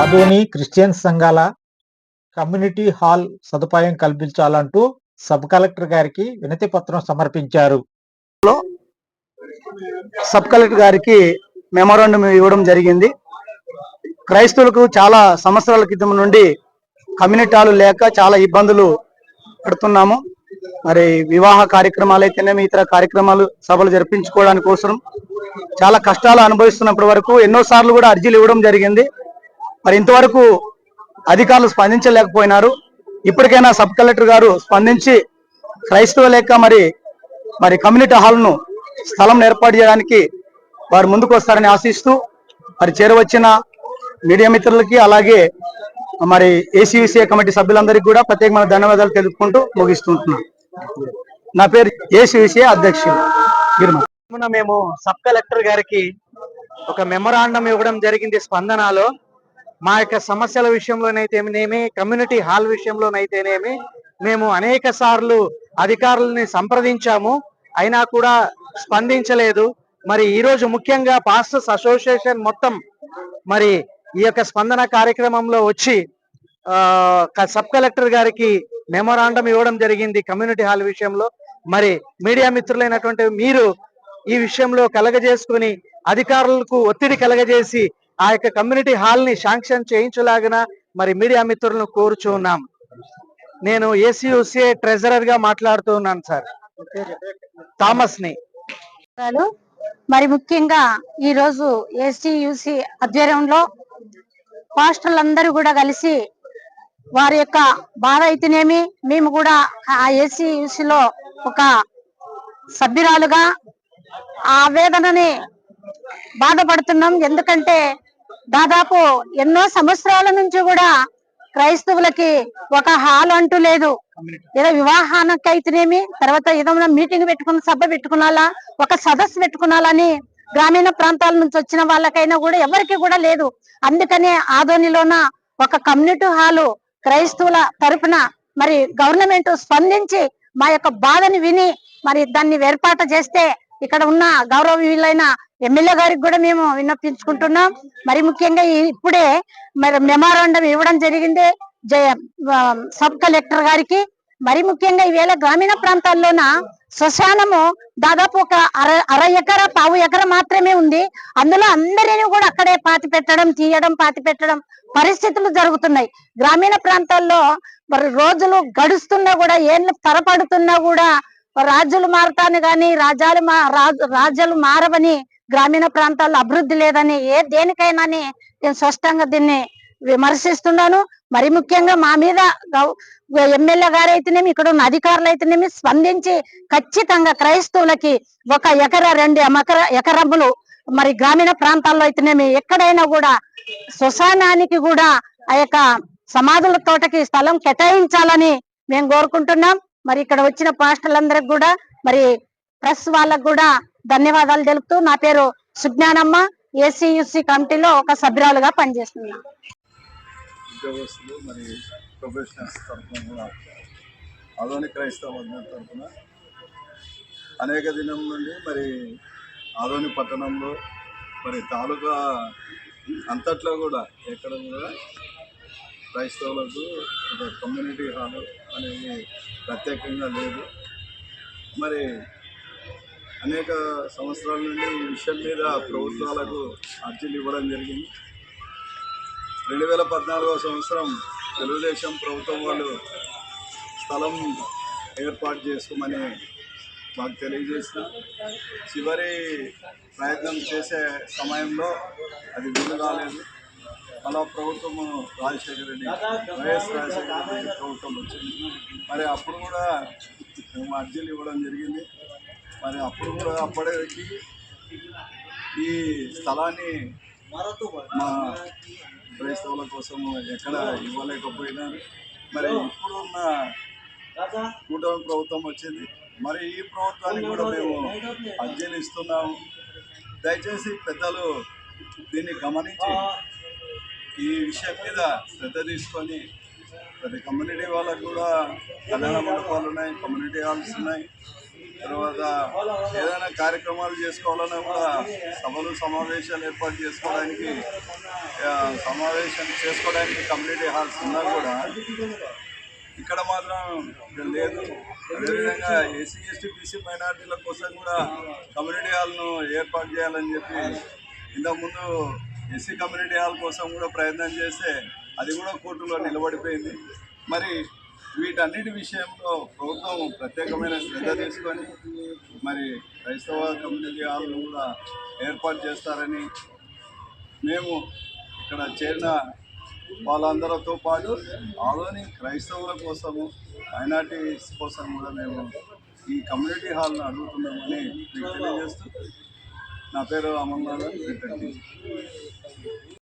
Adoni Christian సంఘాల community hall సదుపాయం కల్పించాలంటూ సబ్ కలెక్టర్ గారికి వినతి పత్రం సమర్పించారు. సబ్ కలెక్టర్ గారికి మెమోరాండం ఇవ్వడం జరిగింది. క్రైస్తవులకు చాలా సంవత్సరాల క్రితం నుండి కమ్యూనిటీ హాలు లేక చాలా ఇబ్బందులు పడుతున్నాము. మరి వివాహ కార్యక్రమాలు అయితేనేమి ఇతర కార్యక్రమాలు సభలు జరిపించుకోవడానికి కోసం చాలా కష్టాలు అనుభవిస్తున్నప్పటి వరకు ఎన్నో సార్లు కూడా అర్జీలు ఇవ్వడం జరిగింది. మరి ఇంతవరకు అధికారులు స్పందించలేకపోయినారు. ఇప్పటికైనా సబ్ కలెక్టర్ గారు స్పందించి క్రైస్తవ లేక మరి మరి కమ్యూనిటీ హాల్ను స్థలం ఏర్పాటు చేయడానికి వారు ముందుకు వస్తారని ఆశిస్తూ మరి చేరవచ్చిన మీడియా మిత్రులకి అలాగే మరి ఏసీసీఏ కమిటీ సభ్యులందరికీ కూడా ప్రత్యేకమైన ధన్యవాదాలు తెలుపుకుంటూ ముగిస్తుంటున్నాను నా పేరు ఏసీసీఏ అధ్యక్షులు మేము సబ్ కలెక్టర్ గారికి ఒక మెమొరాండం ఇవ్వడం జరిగింది స్పందనలో. మా యొక్క సమస్యల విషయంలోనైతేనేమి కమ్యూనిటీ హాల్ విషయంలోనైతేనేమి మేము అనేక సార్లు అధికారులని సంప్రదించాము. అయినా కూడా స్పందించలేదు. మరి ఈ రోజు ముఖ్యంగా పాస్టర్స్ అసోసియేషన్ మొత్తం మరి ఈ యొక్క స్పందన కార్యక్రమంలో వచ్చి ఆ సబ్ కలెక్టర్ గారికి మెమోరాండం ఇవ్వడం జరిగింది కమ్యూనిటీ హాల్ విషయంలో. మరి మీడియా మిత్రులైనటువంటి మీరు ఈ విషయంలో కలగజేసుకుని అధికారులకు ఒత్తిడి కలగజేసి ఆ యొక్క కమ్యూనిటీ హాల్ని శాంక్షన్ చేయించలాగిన మరి మీడియా మిత్రులను కోరుచూ ఉన్నాం. నేను ఏసీయూసీఏ ట్రెజరర్గా మాట్లాడుతూ ఉన్నాను సార్. థామస్ని మరి ముఖ్యంగా ఈ రోజు ఏసీయూసి ఆధ్వర్యంలో పాస్టర్లందరూ కూడా కలిసి వారి యొక్క బాధ అయితేనేమి మేము కూడా ఆ ఏసీయూసీలో ఒక సభ్యురాలుగా ఆ ఆవేదనని బాధపడుతున్నాం. ఎందుకంటే దాదాపు ఎన్నో సంవత్సరాల నుంచి కూడా క్రైస్తవులకి ఒక హాల్ అంటూ లేదు. ఏదో వివాహానికి అయితేనేమి తర్వాత ఏదైనా మీటింగ్ పెట్టుకున్న సభ పెట్టుకున్నాలా ఒక సదస్సు పెట్టుకున్నాలని గ్రామీణ ప్రాంతాల నుంచి వచ్చిన వాళ్ళకైనా కూడా ఎవరికి కూడా లేదు. అందుకనే ఆదోనిలోన ఒక కమ్యూనిటీ హాలు క్రైస్తవుల తరపున మరి గవర్నమెంట్ స్పందించి మా యొక్క బాధని విని మరి దాన్ని ఏర్పాటు చేస్తే ఇక్కడ ఉన్న గౌరవీయులైన ఎమ్మెల్యే గారికి కూడా మేము విన్నపించుకుంటున్నాం. మరి ముఖ్యంగా ఇప్పుడే మరి మెమోరాండం ఇవ్వడం జరిగింది జయ సబ్ కలెక్టర్ గారికి. మరి ముఖ్యంగా ఈవేళ గ్రామీణ ప్రాంతాల్లోన శ్మశానము దాదాపు ఒక అర అర ఎకర పావు ఎకర మాత్రమే ఉంది. అందులో అందరినీ కూడా అక్కడే పాతి పెట్టడం తీయడం పాతి పెట్టడం పరిస్థితులు జరుగుతున్నాయి. గ్రామీణ ప్రాంతాల్లో మరి రోజులు గడుస్తున్నా కూడా ఏళ్ళు తరపడుతున్నా కూడా రాజులు మారతాను గాని రాజ్యాలు మా రాజు మారవని గ్రామీణ ప్రాంతాల్లో అభివృద్ధి లేదని ఏ దేనికైనా నేను స్పష్టంగా దీన్ని విమర్శిస్తున్నాను. మరి ముఖ్యంగా మా మీద ఎమ్మెల్యే గారు అయితేనేమి ఇక్కడ ఉన్న అధికారులు అయితేనేమి స్పందించి ఖచ్చితంగా క్రైస్తవులకి ఒక ఎకర రెండు ఎకర ఎకరములు మరి గ్రామీణ ప్రాంతాల్లో అయితేనేమి ఎక్కడైనా కూడా శ్మశానానికి కూడా ఆ యొక్క సమాధుల తోటకి స్థలం కేటాయించాలని మేము కోరుకుంటున్నాం. మరి ఇక్కడ వచ్చిన పాస్టర్లందరికి కూడా మరి ప్రెస్ వాళ్ళకు కూడా ధన్యవాదాలు తెలుపుతూ నా పేరు సుజ్ఞానమ్మ ఏసీయుసి కమిటీలో ఒక సభ్యురాలుగా పనిచేస్తున్నా. ఉద్యోగస్తులు మరి ప్రొఫెషనల్స్ తరఫున కూడా ఆధునిక క్రైస్తవ మధ్య తరఫున అనేక దినం నుండి మరి ఆదోని పట్టణంలో మరి తాలూకా అంతట్లో కూడా ఎక్కడ కూడా క్రైస్తవులకు ఒక కమ్యూనిటీ హాల్ అనేది ప్రత్యేకంగా లేదు. మరి అనేక సంవత్సరాల నుండి ఈ విషయం మీద ప్రభుత్వాలకు అర్జీలు ఇవ్వడం జరిగింది. రెండు వేల పద్నాలుగవ సంవత్సరం తెలుగుదేశం ప్రభుత్వం వాళ్ళు స్థలం ఏర్పాటు చేసుకోమని మాకు తెలియజేసిన. చివరి ప్రయత్నం చేసే సమయంలో అది వీలు కాలేదు. అలా ప్రభుత్వము రాజశేఖర రెడ్డి వైఎస్ రాజశేఖర రెడ్డి ప్రభుత్వం వచ్చింది. మరి అప్పుడు కూడా మేము అర్జీలు ఇవ్వడం జరిగింది. మరి అప్పుడు కూడా అప్పటికి ఈ స్థలాన్ని మా క్రైస్తవుల కోసం ఎక్కడ ఇవ్వలేకపోయినా మరి ఇప్పుడున్న కూటమి ప్రభుత్వం వచ్చింది. మరి ఈ ప్రభుత్వానికి కూడా మేము అర్జీలు ఇస్తున్నాము. దయచేసి పెద్దలు దీన్ని గమనించి ఈ విషయం మీద శ్రద్ధ తీసుకొని ప్రతి కమ్యూనిటీ వాళ్ళకు కూడా కళ్యాణ మండపాలు ఉన్నాయి కమ్యూనిటీ హాల్స్ ఉన్నాయి. తర్వాత ఏదైనా కార్యక్రమాలు చేసుకోవాలన్నా కూడా సభలు సమావేశాలు ఏర్పాటు చేసుకోవడానికి ఆ, సమావేశాలు చేసుకోవడానికి కమ్యూనిటీ హాల్స్ ఉన్నా కూడా ఇక్కడ మాత్రం లేదు. అదేవిధంగా ఎస్సీ ఎస్టీ బీసీ మైనార్టీల కోసం కూడా కమ్యూనిటీ హాల్ను ఏర్పాటు చేయాలని చెప్పి ఇంతకుముందు ఎస్సీ కమ్యూనిటీ హాల్ కోసం కూడా ప్రయత్నం చేస్తే అది కూడా కోర్టులో నిలబడిపోయింది. మరి వీటన్నిటి విషయంలో ప్రభుత్వం ప్రత్యేకమైన శ్రద్ధ తీసుకొని మరి క్రైస్తవ కమ్యూనిటీ హాల్ను కూడా ఏర్పాటు చేస్తారని మేము ఇక్కడ చేరిన వాళ్ళందరితో పాటు ఆలోని క్రైస్తవుల కోసము మైనార్టీస్ కోసం కూడా మేము ఈ కమ్యూనిటీ హాల్ను అడుగుతున్నామని మీకు తెలియజేస్తూ నా పేరు అమర్నాథ్ రిటర్న్